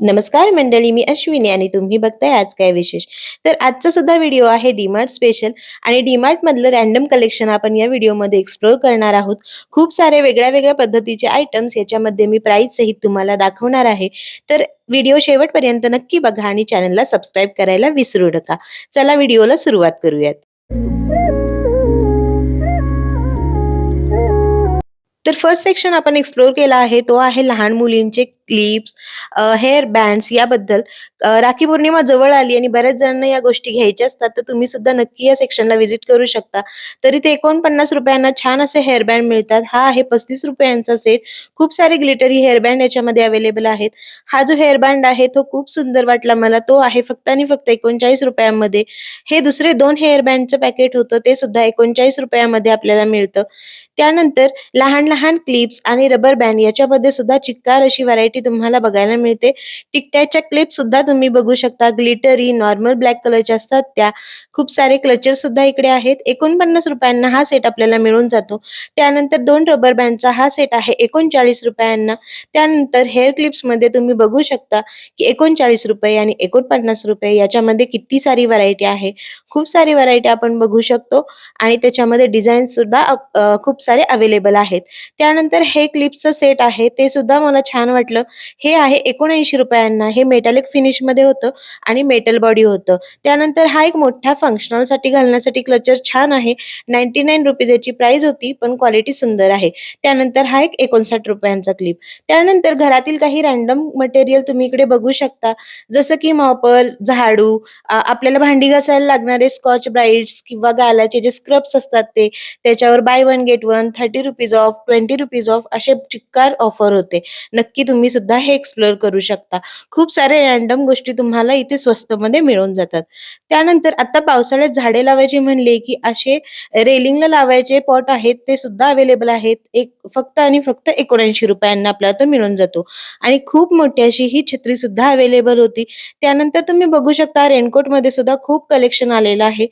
नमस्कार मंडळी मी अश्विनी आणि तुम्ही बघताय आज काय विशेष? तर आजचा सुद्धा व्हिडिओ आहे डीमार्ट स्पेशल आणि डीमार्ट मधलं रॅन्डम कलेक्शन आपण या व्हिडिओमध्ये एक्सप्लोर करणार आहोत. खूप सारे वेगळ्या वेगळ्या पद्धतीचे आयटम्स याच्यामध्ये मी प्राइस सहित तुम्हाला दाखवणार आहे. तर व्हिडिओ शेवटपर्यंत नक्की बघा आणि चॅनलला सबस्क्राईब करायला विसरू नका. चला व्हिडिओला सुरुवात करूयात. तर फर्स्ट सेक्शन आपण एक्सप्लोर केला आहे तो आहे लहान मुलींचे क्लिप्स हेअर बँड्स याबद्दल. राखी पौर्णिमा जवळ आली आणि बऱ्याच जणांना या गोष्टी घ्यायच्या असतात तर तुम्ही सुद्धा नक्की या सेक्शनला व्हिजिट करू शकता. तर इथे एकोणपन्नास रुपयांना छान असे हेअर बँड मिळतात. हा आहे पस्तीस रुपयांचा सेट खूप सारे ग्लिटरी हेअर बँड याच्यामध्ये अवेलेबल आहेत. हा जो हेअर बँड आहे तो खूप सुंदर वाटला मला. तो आहे फक्त आणि फक्त एकोणचाळीस रुपयांमध्ये. हे दुसरे दोन हेअर बँडचं पॅकेट होतं ते सुद्धा एकोणचाळीस रुपयामध्ये आपल्याला मिळतं. त्यानंतर लहान लहान क्लिप्स आणि रबर बँड याच्यामध्ये सुद्धा चिक्कार अशी व्हरायटी तुम्हाला बघायला मिळते. टिकट्याच्या क्लिप सुद्धा तुम्ही बघू शकता. ग्लिटरी नॉर्मल ब्लॅक कलरच्या असतात त्या. खूप सारे क्लचर सुद्धा इकडे आहेत. एकोणपन्नास रुपयांना हा सेट आपल्याला मिळून जातो. त्यानंतर दोन रबर बँडचा हा सेट आहे एकोणचाळीस रुपयांना. त्यानंतर हेअर क्लिप्समध्ये तुम्ही बघू शकता की एकोणचाळीस रुपये आणि एकोणपन्नास रुपये याच्यामध्ये किती सारी व्हरायटी आहे. खूप सारी व्हरायटी आपण बघू शकतो आणि त्याच्यामध्ये डिझाईन सुद्धा खूप सारे अवेलेबल आहेत. त्यानंतर हे क्लिप्सचं सेट आहे ते सुद्धा मला छान वाटलं. हे आहे एकोणऐंशी रुपयांना हे मेटॅलिक फिनिशमध्ये होतं आणि मेटल बॉडी होतं. त्यानंतर हा एक मोठा फंक्शनलसाठी घालण्यासाठी क्लचर छान आहे. नाईन्टी नाईन रुपीज याची प्राइस होती पण क्वालिटी सुंदर आहे. त्यानंतर हा एक एकोणसाठ रुपयांचा क्लिप त्यानंतर घरातील काही रॅन्डम मटेरियल तुम्ही इकडे बघू शकता. जसं की मॉपर झाडू आपल्याला भांडी घासायला लागणारे स्कॉच ब्राईट्स किंवा गालाचे जे स्क्रब्स असतात ते त्याच्यावर buy one get one thirty rupees off twenty rupees off असे चिक्कार ऑफर होते. नक्की तुम्ही सुद्धा हे एक्सप्लोअर करू शकता. खूप सारे रॅन्डम गोष्टी तुम्हाला इथे स्वस्त मध्ये मिळून जातात. त्यानंतर आता पावसाळ्यात झाडे लावायची म्हणले की असे रेलिंगला लावायचे पॉट आहेत ते सुद्धा अवेलेबल आहेत. एक फक्त आणि फक्त एकोणऐंशी रुपयांना आपल्याला तो मिळून जातो. आणि खूप मोठी अशी ही छत्री सुद्धा अवेलेबल होती. त्यानंतर तुम्ही बघू शकता रेनकोटमध्ये सुद्धा खूप कलेक्शन आलेलं आहे.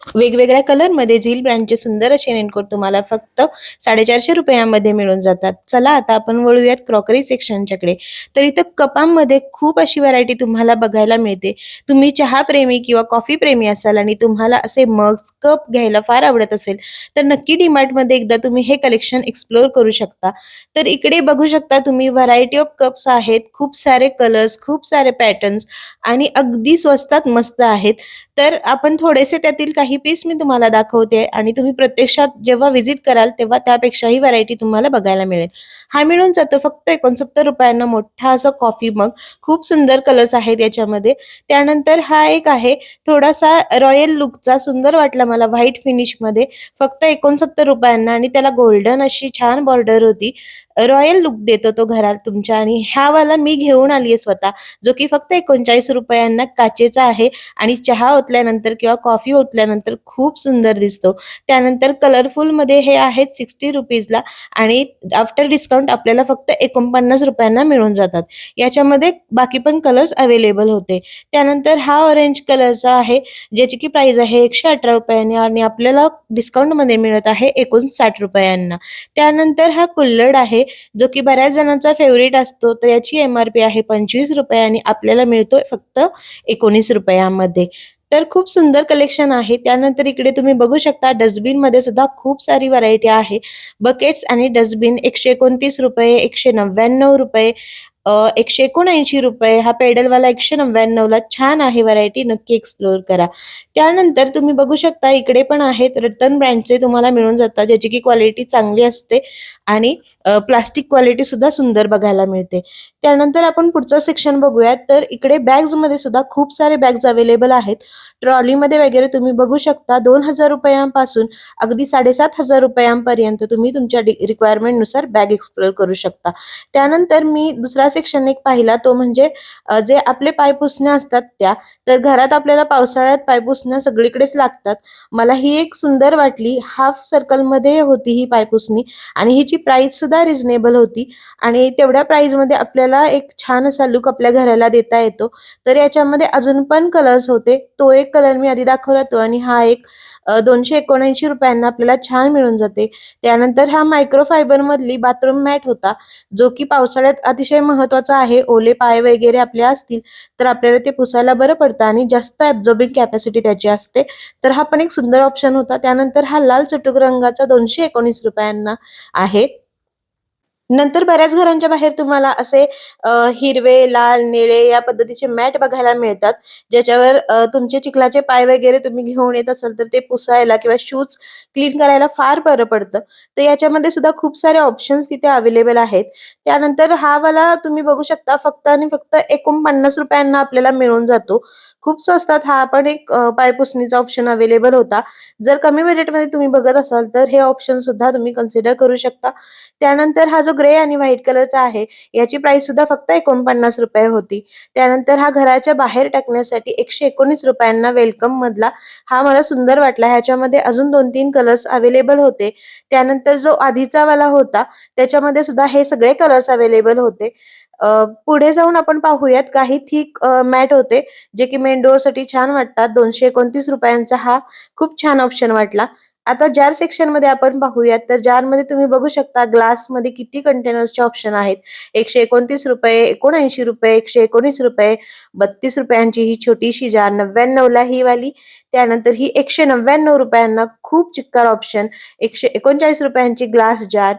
वेगवेगळ्या कलरमध्ये झील ब्रँडचे सुंदर असे रेनकोट तुम्हाला फक्त साडेचारशे रुपयामध्ये मिळून जातात. चला आता आपण वळूयात क्रॉकरी सेक्शनच्याकडे तर इथं कपांमध्ये खूप अशी व्हरायटी तुम्हाला बघायला मिळते. तुम्ही चहा प्रेमी किंवा कॉफी प्रेमी असाल आणि तुम्हाला असे मग्स कप घ्यायला फार आवडत असेल तर नक्की डीमार्टमध्ये एकदा तुम्ही हे कलेक्शन एक्सप्लोर करू शकता. तर इकडे बघू शकता तुम्ही व्हरायटी ऑफ कप्स आहेत. खूप सारे कलर्स खूप सारे पॅटर्न्स आणि अगदी स्वस्तात मस्त आहेत. तर आपण थोडेसे त्यातील काही पीस मी तुम्हाला दाखवते आणि तुम्ही प्रत्यक्षात जेव्हा व्हिजिट कराल तेव्हा त्यापेक्षाही व्हरायटी तुम्हाला बघायला मिळेल. हा मिळून जातो फक्त एकोणसत्तर रुपयांना मोठा असं कॉफी मग खूप सुंदर कलर्स आहेत याच्यामध्ये. त्यानंतर हा एक आहे थोडासा रॉयल लुकचा सुंदर वाटला मला व्हाईट फिनिशमध्ये. फक्त एकोणसत्तर रुपयांना आणि त्याला गोल्डन अशी छान बॉर्डर होती. रॉयल लुक देतो तो घरात तुमच्या आणि ह्या वाला मी घेऊन आली आहे स्वतः जो की फक्त एकोणचाळीस रुपयांना काचेचा आहे आणि चहा ओतल्यानंतर किंवा कॉफी ओतल्यानंतर खूप सुंदर दिसतो. त्यानंतर कलरफुलमध्ये हे आहेत सिक्स्टी रुपीजला आणि आफ्टर डिस्काउंट आपल्याला फक्त एकोणपन्नास रुपयांना मिळून जातात. याच्यामध्ये बाकी पण कलर्स अवेलेबल होते. त्यानंतर हा ऑरेंज कलरचा आहे ज्याची की प्राइस आहे एकशे अठरा रुपयांनी आणि आपल्याला डिस्काउंटमध्ये मिळत आहे एकोणसाठ रुपयांना. त्यानंतर हा कुल्लड आहे जो की बऱ्याच जणांचा फेवरेट असतो तर याची एम आर पी आहे पंचवीस रुपये आणि आपल्याला मिळतोय फक्त एकोणीस रुपयामध्ये. तर खूप सुंदर कलेक्शन आहे. त्यानंतर इकडे तुम्ही बघू शकता डस्टबिनमध्ये सुद्धा खूप सारी व्हरायटी आहे. बकेट्स आणि डस्टबिन एकशे एकोणतीस रुपये एकशे नव्याण्णव रुपये एकशे एकोणऐंशी रुपये. हा पेडलवाला एकशे नव्याण्णवला छान आहे व्हरायटी नक्की एक्सप्लोर करा. त्यानंतर तुम्ही बघू शकता इकडे पण आहेत. रतन ब्रँडचे तुम्हाला मिळून जातात ज्याची की क्वालिटी चांगली असते. आणि प्लास्टिक क्वालिटी सुद्धा सुंदर बघायला मिळते. त्यानंतर आपण पुढचं सेक्शन बघूयात. तर इकडे बॅग्समध्ये सुद्धा खूप सारे बॅग्स अवेलेबल आहेत. ट्रॉलीमध्ये वगैरे तुम्ही बघू शकता. दोन हजार रुपयांपासून अगदी साडेसात हजार रुपयांपर्यंत तुम्ही तुमच्या रिक्वायरमेंटनुसार बॅग एक्सप्लोर करू शकता. त्यानंतर मी दुसरा सेक्शन एक पाहिला. तो म्हणजे जे आपले पाय पुसण्या असतात त्या तर घरात आपल्याला पावसाळ्यात पाय पुसण्या सगळीकडेच लागतात. मला ही एक सुंदर वाटली. हाफ सर्कलमध्ये होती ही पायपुसणी आणि हिची प्राइस सुद्धा सुद्धा रिझनेबल होती. आणि तेवढ्या प्राईजमध्ये आपल्याला एक छान असा लुक आपल्या घराला देता येतो. तर याच्यामध्ये अजून पण कलर्स होते. तो एक कलर मी आधी दाखवला तो आणि हा एक दोनशे एकोणऐंशी रुपयांना आपल्याला छान मिळून जाते. त्यानंतर हा मायक्रोफायबर मधली बाथरूम मॅट होता जो की पावसाळ्यात अतिशय महत्त्वाचा आहे. ओले पाय वगैरे आपले असतील तर आपल्याला ते पुसायला बरं पडतं आणि जास्त ऍब्झॉर्बिंग कॅपॅसिटी त्याची असते. तर हा पण एक सुंदर ऑप्शन होता. त्यानंतर हा लाल चटूक रंगाचा दोनशे एकोणीस रुपयांना आहे. नंतर बऱ्याच घरांच्या बाहेर तुम्हाला असे हिरवे, लाल, निळे या पद्धतीचे मॅट बघायला मिळतात. ज्याच्यावर तुमचे चिखलाचे पाय वगैरे तुम्ही घेऊन येत असाल तर ते पुसायला किंवा शूज क्लीन करायला फार बरं पडतं. तर याच्यामध्ये सुद्धा खूप सारे ऑप्शन्स तिथे अवेलेबल आहेत. त्यानंतर हा वाला तुम्ही बघू शकता फक्त आणि फक्त ₹49 आपल्याला मिळून जातो. खूप स्वस्तात हा पण एक पायपुसणीचा ऑप्शन अवेलेबल होता. जर कमी बजेटमध्ये तुम्ही बघत असाल तर हे ऑप्शन सुद्धा तुम्ही कन्सिडर करू शकता. त्यानंतर हा जो ग्रे आणि व्हाईट कलरचा आहे. याची प्राइस सुद्धा फक्त एकोणपन्नास रुपये होती. त्यानंतर हा घराच्या बाहेर टाकण्यासाठी एकशे एकोणीस रुपयांना वेलकम मधला. हा मला सुंदर वाटला. ह्याच्यामध्ये अजून दोन तीन कलर्स अवेलेबल होते. त्यानंतर जो आधीचा वाला होता त्याच्यामध्ये सुद्धा हे सगळे कलर्स अवेलेबल होते. पुढे जाऊन आपण पाहूयात काही थिक मॅट होते जे की मेन डोअरसाठी छान वाटतात. दोनशे एकोणतीस रुपयांचा हा खूप छान ऑप्शन वाटला. आता जार सेक्शनमध्ये आपण पाहूयात. तर जारमध्ये तुम्ही बघू शकता ग्लासमध्ये किती कंटेनर्सचे ऑप्शन आहेत. एकशे एकोणतीस रुपये एकोणऐंशी रुपये एकशे एकोणीस रुपये बत्तीस रुपयांची ही छोटीशी जार नव्याण्णव ला ही वाली. त्यानंतर ही एकशे नव्याण्णव रुपयांना खूप चिक्कार ऑप्शन एकशे एकोणचाळीस रुपयांची ग्लास जार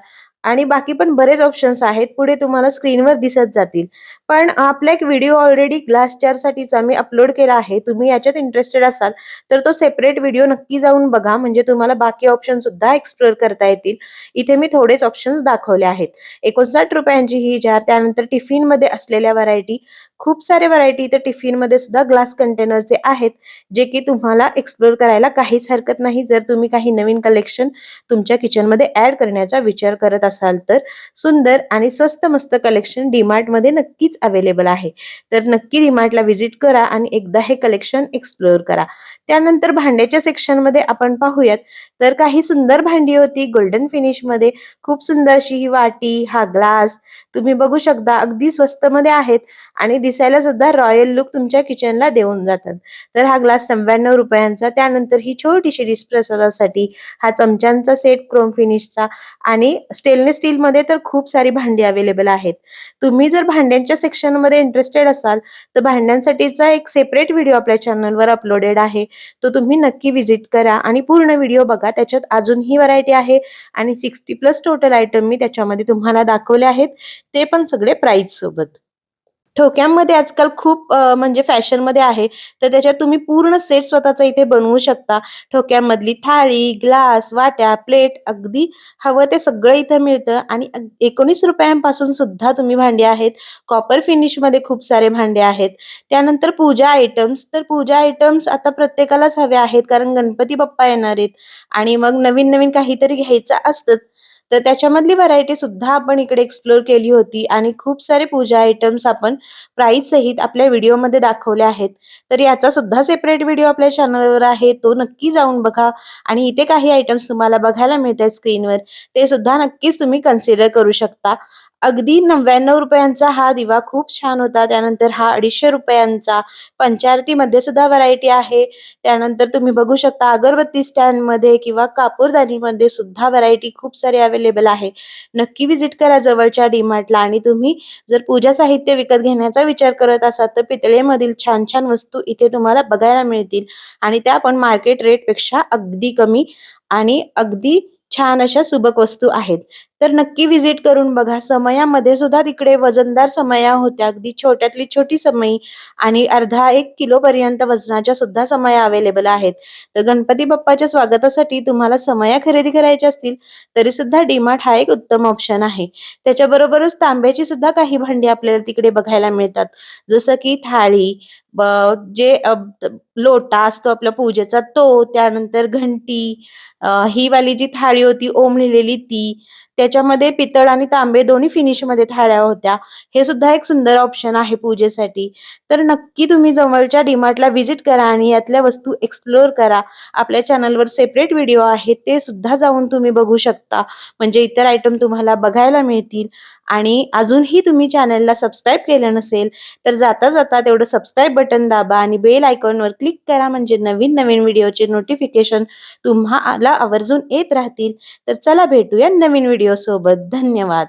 आणि बाकी पण बरेच ऑप्शन्स आहेत. पुढे तुम्हाला स्क्रीनवर दिसत जातील. पण आपला एक व्हिडिओ ऑलरेडी ग्लास चारसाठीचा मी अपलोड केला आहे. तुम्ही याच्यात इंटरेस्टेड असाल तर तो सेपरेट व्हिडिओ नक्की जाऊन बघा. म्हणजे तुम्हाला बाकी ऑप्शन सुद्धा एक्सप्लोर करता येतील. इथे मी थोडेच ऑप्शन्स दाखवले आहेत. एकोणसाठ रुपयांची ही जार त्यानंतर टिफिनमध्ये असलेल्या व्हरायटी खूप सारे व्हरायटी इथे टिफिनमध्ये सुद्धा ग्लास कंटेनरचे आहेत जे की तुम्हाला एक्सप्लोर करायला काहीच हरकत नाही. जर तुम्ही काही नवीन कलेक्शन तुमच्या किचनमध्ये ऍड करण्याचा विचार करत असाल तर सुंदर आणि स्वस्त मस्त कलेक्शन डीमार्टमध्ये नक्कीच अवेलेबल आहे. तर नक्की डीमार्टला व्हिजिट करा आणि एकदा हे कलेक्शन एक्सप्लोअर करा. त्यानंतर भांड्याच्या सेक्शनमध्ये आपण पाहूयात तर काही सुंदर भांडी होती गोल्डन फिनिशमध्ये. खूप सुंदर अशी ही वाटी हा ग्लास तुम्ही बघू शकता अगदी स्वस्त मध्ये आहेत. आणि दिसायला सुद्धा रॉयल लुक तुमच्या किचनला देऊन जातात. तर हा ग्लास नव्याण्णव रुपयांचा. त्यानंतर ही छोटीशी डिश प्रसादासाठी हा चमच्यांचा सेट क्रोम फिनिशचा आणि स्टेनलेस स्टील मध्ये तर खूप सारी भांडी अवेलेबल आहेत. तुम्ही जर भांड्यांच्या सेक्शनमध्ये इंटरेस्टेड असाल तर भांड्यांसाठीचा एक सेपरेट व्हिडिओ आपल्या चॅनलवर अपलोडेड आहे. तो तुम्ही नक्की व्हिजिट करा आणि पूर्ण व्हिडिओ बघा. त्याच्यात अजूनही व्हरायटी आहे आणि सिक्स्टी प्लस टोटल आयटम मी त्याच्यामध्ये तुम्हाला दाखवले आहेत. ते पण सगळे प्राईज सोबत. ठोक्यांमध्ये आजकाल खूप म्हणजे फॅशनमध्ये आहे. तर त्याच्यात तुम्ही पूर्ण सेट स्वतःचा इथे बनवू शकता. ठोक्यामधली थाळी ग्लास वाट्या प्लेट अगदी हवं ते सगळं इथं मिळतं. आणि एकोणीस रुपयांपासून सुद्धा तुम्ही भांडे आहेत. कॉपर फिनिशमध्ये खूप सारे भांडे आहेत. त्यानंतर पूजा आयटम्स तर पूजा आयटम्स आता प्रत्येकालाच हवे आहेत. कारण गणपती बाप्पा येणार आहेत. आणि मग नवीन नवीन काहीतरी घ्यायचं असतं तर त्याच्यामधली व्हरायटी सुद्धा आपण इकडे एक्सप्लोर केली होती आणि खूप सारे पूजा आयटम्स आपण प्राईस सहित आपल्या व्हिडिओमध्ये दाखवले आहेत. तर याचा सुद्धा सेपरेट व्हिडिओ आपल्या चॅनलवर आहे. तो नक्की जाऊन बघा आणि इथे काही आयटम्स तुम्हाला बघायला मिळतात स्क्रीनवर ते सुद्धा नक्कीच तुम्ही कन्सिडर करू शकता. अगदी नव्याण्णव रुपयांचा हा दिवा खूप छान होता. त्यानंतर हा अडीचशे रुपयांचा पंचारती मध्ये सुद्धा व्हरायटी आहे. त्यानंतर तुम्ही बघू शकता अगरबत्ती स्टँडमध्ये किंवा कापूरदानी मध्ये सुद्धा व्हरायटी खूप सारी अवेलेबल आहे. नक्की विजिट करा जवळच्या डीमार्टला आणि तुम्ही जर पूजा साहित्य विकत घेण्याचा विचार करत असाल तर पितळेमधील छान छान वस्तू इथे तुम्हाला बघायला मिळतील. आणि त्या पण मार्केट रेटपेक्षा अगदी कमी आणि अगदी छान अशा सुबक वस्तू आहेत. तर नक्की व्हिजिट करून बघा. समयामध्ये सुद्धा तिकडे वजनदार समया होत्या. अगदी छोट्यातली छोटी समई आणि अर्धा एक किलो पर्यंत वजनाच्या सुद्धा समया अवेलेबल आहेत. तर गणपती बाप्पाच्या स्वागतासाठी तुम्हाला समया खरेदी करायच्या असतील तरी सुद्धा डीमार्ट हा एक उत्तम ऑप्शन आहे. त्याच्याबरोबरच तांब्याची सुद्धा काही भांडी आपल्याला तिकडे बघायला मिळतात. जसं की थाळी जे लोटा असतो आपल्या पूजेचा तो त्यानंतर घंटी ही वाली जी थाळी होती ओम लिहिलेली ती त्याच्यामध्ये पितळ आणि तांबे दोन्ही फिनिशमध्ये थाळ्या होत्या. हे सुद्धा एक सुंदर ऑप्शन आहे पूजेसाठी. तर नक्की तुम्ही जवळच्या डीमार्टला व्हिजिट करा आणि यातल्या वस्तू एक्सप्लोर करा. आपल्या चॅनलवर सेपरेट व्हिडिओ आहे ते सुद्धा जाऊन तुम्ही बघू शकता. म्हणजे इतर आयटम तुम्हाला बघायला मिळतील. आणि अजूनही तुम्ही चॅनलला सबस्क्राईब केलं नसेल तर जाता जाता तेवढं सबस्क्राईब बटन दाबा आणि बेल आयकॉनवर क्लिक करा. म्हणजे नवीन नवीन व्हिडिओचे नोटिफिकेशन तुम्हाला आवर्जून येत राहतील. तर चला भेटूया नवीन व्हिडिओ सोबत धन्यवाद.